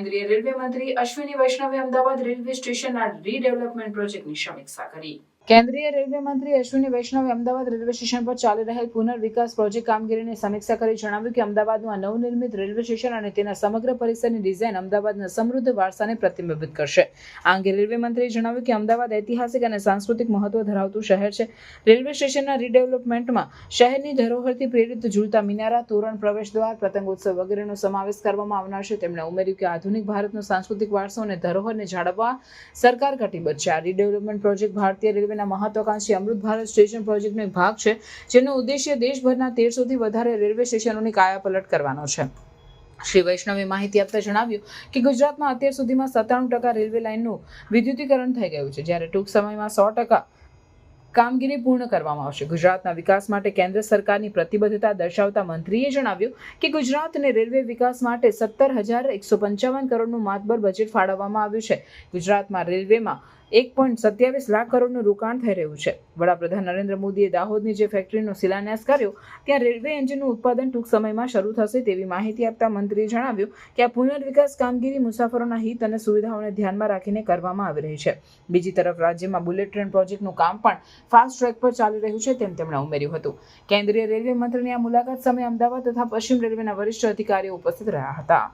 કેન્દ્રીય રેલવે મંત્રી અશ્વિની વૈષ્ણવે અમદાવાદ રેલવે સ્ટેશનના રીડેવલપમેન્ટ પ્રોજેક્ટની સમીક્ષા કરી. કેન્દ્રીય રેલવે મંત્રી અશ્વિની વૈષ્ણવે અમદાવાદ રેલવે સ્ટેશન પર ચાલી રહેલ પુનર્વિકાસ પ્રોજેક્ટ કામગીરીની સમીક્ષા કરી જણાવ્યું કે અમદાવાદનું આ નવનિર્મિત રેલવે સ્ટેશન અને તેના સમગ્ર પરિસરની ડિઝાઇન અમદાવાદના સમૃદ્ધ વારસાને પ્રતિબિંબિત કરશે. આ અંગે રેલવે મંત્રીએ જણાવ્યું કે અમદાવાદ ઐતિહાસિક અને સાંસ્કૃતિક મહત્વ ધરાવતું શહેર છે. રેલવે સ્ટેશનના રીડેવલપમેન્ટમાં શહેરની ધરોહરથી પ્રેરિત ઝૂલતા મિનારા, તોરણ પ્રવેશદ્વાર પતંગોત્સવ વગેરેનો સમાવેશ કરવામાં આવનાર છે. તેમણે ઉમેર્યું કે આધુનિક ભારતનો સાંસ્કૃતિક વારસો અને ધરોહરને જાળવવા સરકાર કટિબદ્ધ છે. આ રીડેવલપમેન્ટ પ્રોજેક્ટ ભારતીય રેલવેના મહત્વાકાંક્ષી અમૃત ભારત સ્ટેશન પ્રોજેક્ટનો એક ભાગ છે, જેનો ઉદ્દેશ્ય દેશભરના તેરસોથી વધારે રેલવે સ્ટેશનોની કાયાપલટ કરવાનો છે. શ્રી વૈષ્ણવે માહિતી આપતા જણાવ્યું કે ગુજરાતમાં અત્યાર સુધીમાં સત્તાણું ટકા રેલવે લાઇનનું વિદ્યુતીકરણ થઈ ગયું છે, જ્યારે ટૂંક સમયમાં સો ટકા કામગીરી પૂર્ણ કરવામાં આવશે. ગુજરાતના વિકાસ માટે કેન્દ્ર સરકારની પ્રતિબદ્ધતા દર્શાવતા મંત્રીએ જણાવ્યું કે ગુજરાતને રેલવે વિકાસ માટે સત્તર હજાર એકસો પંચાવન કરોડનું માતબર બજેટ ફાળવવામાં આવ્યું છે. ગુજરાતમાં રેલવેમાં એક પોઈન્ટ સત્યાવીસ લાખ કરોડનું રોકાણ થઈ રહ્યું છે. વડાપ્રધાન નરેન્દ્ર મોદીએ દાહોદની જે ફેક્ટરીનો શિલાન્યાસ કર્યો, ત્યાં રેલવે એન્જિનનું ઉત્પાદન ટૂંક સમયમાં શરૂ થશે તેવી માહિતી આપતા મંત્રીએ જણાવ્યું કે આ પુનર્વિકાસ કામગીરી મુસાફરોના હિત અને સુવિધાઓને ધ્યાનમાં રાખીને કરવામાં આવી રહી છે. બીજી તરફ રાજ્યમાં બુલેટ ટ્રેન પ્રોજેક્ટનું કામ પણ ફાસ્ટ ટ્રેક પર ચાલી રહ્યું છે તેમ તેમણે ઉમેર્યું હતું. કેન્દ્રીય રેલવે મંત્રીની આ મુલાકાત સમયે અમદાવાદ તથા પશ્ચિમ રેલવેના વરિષ્ઠ અધિકારીઓ ઉપસ્થિત રહ્યા હતા.